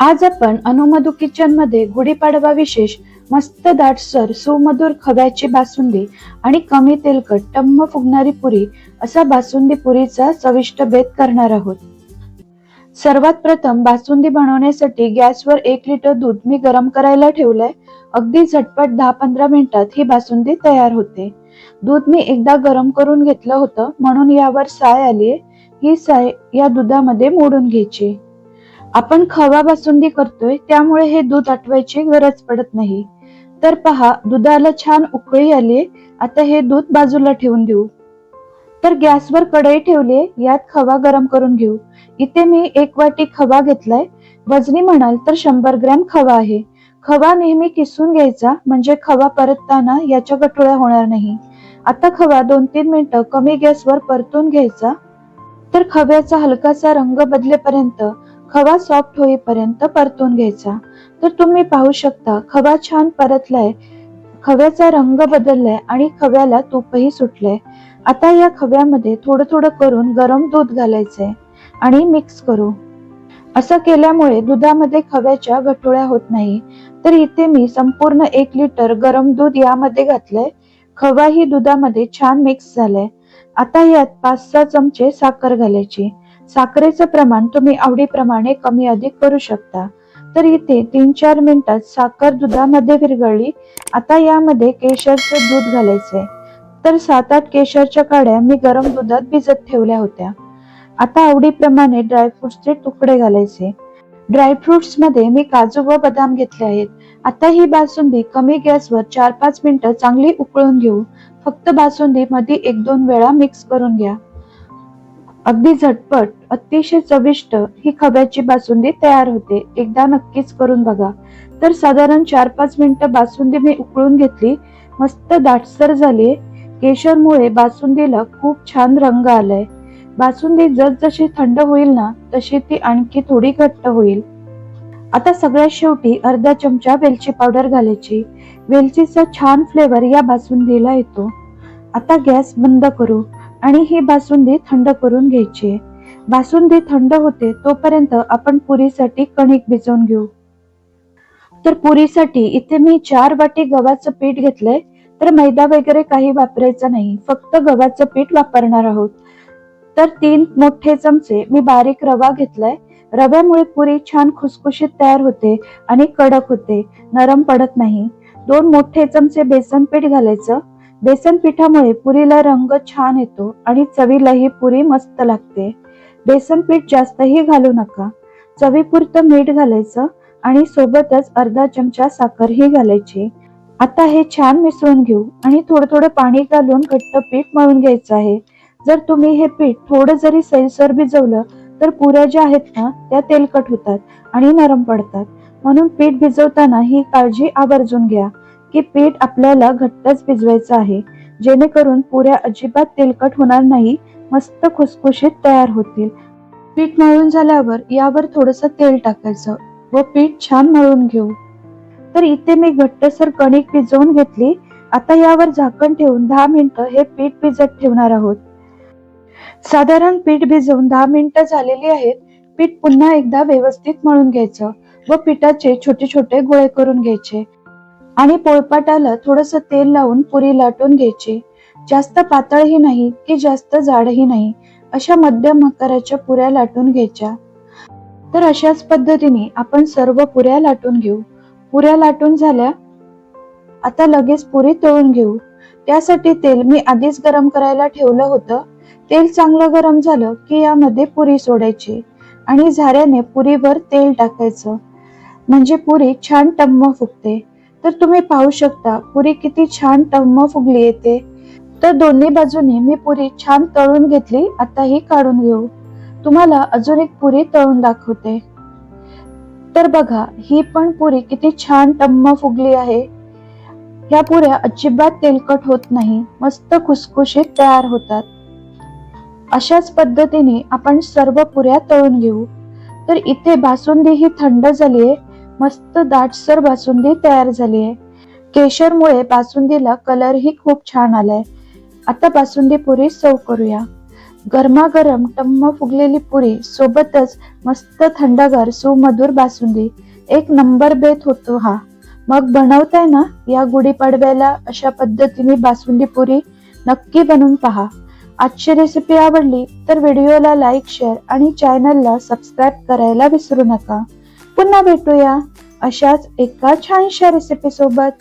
आज आपण अनुमधू किचनमध्ये गुढीपाडवा विशेष मस्त दाटसर सुमधुर खव्याची बासुंदी आणि कमी तेलकट टम्म फुगणारी पुरी असा बासुंदी पुरीचा चविष्ट बेत करणार आहोत. सर्वात प्रथम बासुंदी बनवण्यासाठी गॅसवर एक लिटर दूध मी गरम करायला ठेवलंय. अगदी झटपट दहा पंधरा मिनिटात ही बासुंदी तयार होते. दूध मी एकदा गरम करून घेतलं होतं म्हणून यावर साय आलीये. ही साय या दुधामध्ये मोडून घ्यायची. आपण खवा बासुंदी करतोय त्यामुळे हे दूध आटवायची गरज पडत नाही. तर पहा दुधाला छान उकळी आली आता हे दूध बाजूला ठेवून देऊ. तर गॅसवर कढई ठेवली यात खवा गरम करून घेऊ. इथे मी एक वाटी खवा घेतलाय. वजनी म्हणाल तर शंभर ग्रॅम खवा आहे. खवा नेहमी किसून घ्यायचा म्हणजे खवा परतताना याच्या गटोळ्या होणार नाही. आता खवा दोन तीन मिनिटं कमी गॅसवर परतून घ्यायचा. तर खव्याचा हलकासा रंग बदलेपर्यंत खवा सॉफ्ट होईपर्यंत परतून घ्यायचा. तर तुम्ही पाहू शकता खवा छान परतलाय खव्याचा रंग बदललाय आणि खव्याला तूपही सुटलंय. आता या खव्यामध्ये थोडं थोडं करून गरम दूध घालायचंय आणि मिक्स करू. असं केल्यामुळे दुधामध्ये खव्याच्या गठोळ्या होत नाही. तर इथे मी संपूर्ण एक लिटर गरम दूध यामध्ये घातलंय. खवा ही दुधामध्ये छान मिक्स झालाय. आता यात पाच सहा चमचे साखर घालायची. साखरेचं प्रमाण तुम्ही आवडीप्रमाणे कमी अधिक करू शकता. तर इथे तीन चार मिनिटात साखर दुधामध्ये विरघळली. आता यामध्ये केशरचं दूध घालायचंय. तर सात आठ केशरच्या काड्या मी गरम दुधात भिजत ठेवल्या होत्या. आता आवडीप्रमाणे ड्रायफ्रुट्सचे तुकडे घालायचे. ड्रायफ्रुट्समध्ये मी काजू व बदाम घेतले आहेत. आता ही बासुंदी कमी गॅसवर चार पाच मिनिटं चांगली उकळून घेऊ. फक्त बासुंदी मध्ये एक दोन वेळा मिक्स करून घ्या. अगदी झटपट अतिशय चविष्ट ही खव्याची बासुंदी तयार होते. एकदा नक्कीच करून बघा. तर साधारण चार पाच मिनिटं बासुंदी मी उकळून घेतली. मस्त दाटसर झाली. केशरमुळे बासुंदीला खूप छान रंग आलाय. बासुंदी जसजशी थंड होईल ना तशी ती आणखी थोडी घट्ट होईल. आता सगळ्यात शेवटी अर्धा चमचा वेलची पावडर घालायची. वेलचीचा छान फ्लेवर या बासुंदीला येतो. आता गॅस बंद करू. आणि ही बासुंदी थंड करून घ्यायची. बासुंदी थंड होते तोपर्यंत आपण पुरीसाठी कणिक भिजवून घेऊ. तर पुरीसाठी इथे मी चार वाटी गव्हाचं पीठ घेतलंय तर मैदा वगैरे काही वापरायचा नाही फक्त गव्हाचं पीठ वापरणार आहोत. तर तीन मोठे चमचे मी बारीक रवा घेतलाय. रव्यामुळे पुरी छान खुसखुशीत तयार होते आणि कडक होते नरम पडत नाही. दोन मोठे चमचे बेसन पीठ घालायचं बेसन पिठामुळे पुरीला रंग छान येतो आणि चवीलाही पुरी मस्त लागते. बेसन पीठ जास्तही घालू नका. चवीपुरतं मीठ घालायचं आणि सोबतच अर्धा चमचा साखरही घालायची. आता हे छान मिसळून घेऊ आणि थोडं थोडं पाणी घालून घट्ट पीठ मळून घ्यायचं आहे. जर तुम्ही हे पीठ थोडं जरी सैलसर भिजवलं तर पुऱ्या ज्या आहेत ना त्या तेलकट होतात आणि नरम पडतात. म्हणून पीठ भिजवताना ही काळजी आवर्जून घ्या. की पीठ आपल्याला घट्टच भिजवायचं आहे. जेणेकरून पुऱ्या अजिबात तेलकट होणार नाही मस्त खुसखुशीत तयार होतील. पीठ मळून झाल्यावर यावर थोडस तेल टाकायचं व पीठ छान मळून घेऊ. तर इथे मी घट्टसर कणिक भिजवून घेतली. आता यावर झाकण ठेवून दहा मिनिटं हे पीठ भिजत ठेवणार आहोत. साधारण पीठ भिजवून दहा मिनिटं झालेली आहेत. पीठ पुन्हा एकदा व्यवस्थित मळून घ्यायचं व पिठाचे छोटे छोटे गोळे करून घ्यायचे. आणि पोळपाटाला थोडस तेल लावून पुरी लाटून घ्यायची. जास्त पातळही नाही की जास्त जाडही नाही अशा मध्यम आकाराच्या पुऱ्या लाटून घ्यायच्या. तर अशाच पद्धतीने आपण सर्व पुऱ्या लाटून घेऊ. पुऱ्या लाटून झाल्या आता लगेच पुरी तळून घेऊ. त्यासाठी तेल मी आधीच गरम करायला ठेवलं होतं. तेल चांगलं गरम झालं की यामध्ये पुरी सोडायची आणि झाऱ्याने पुरीवर तेल टाकायचं. म्हणजे पुरी छान टम्म फुगते. तर तुम्ही पाहू शकता पुरी किती छान टम्म फुगली येते. तर दोन्ही बाजूने मी पुरी छान तळून घेतली आता ही काढून घेऊ. तुम्हाला अजून एक पुरी तळून दाखवते. तर बघा ही पण पुरी किती छान टम्म फुगली आहे. ह्या पुऱ्या अजिबात तेलकट होत नाही मस्त खुसखुशीत तयार होतात. अशाच पद्धतीने आपण सर्व पुऱ्या तळून घेऊ. तर इथे बासुंदी ही थंड झाली आहे मस्त दाटसर बासुंदी तयार झाली आहे केशरमुळे बासुंदीला कलरही खूप छान आलाय. आता बासुंदी पुरी सर्व करूया. गरमागरम टम्म फुगलेली पुरी सोबतच मस्त थंडगार सुमधुर बासुंदी. एक नंबर बेत होतो हा. मग बनवताय ना या गुढीपाडव्याला अशा पद्धतीने बासुंदी पुरी नक्की बनवून पहा. आजची रेसिपी आवडली तर व्हिडिओला लाईक शेअर आणि चॅनलला सबस्क्राईब करायला विसरू नका. पुन्हा भेटूया. अशाच एका छानशा रेसिपी सोबत.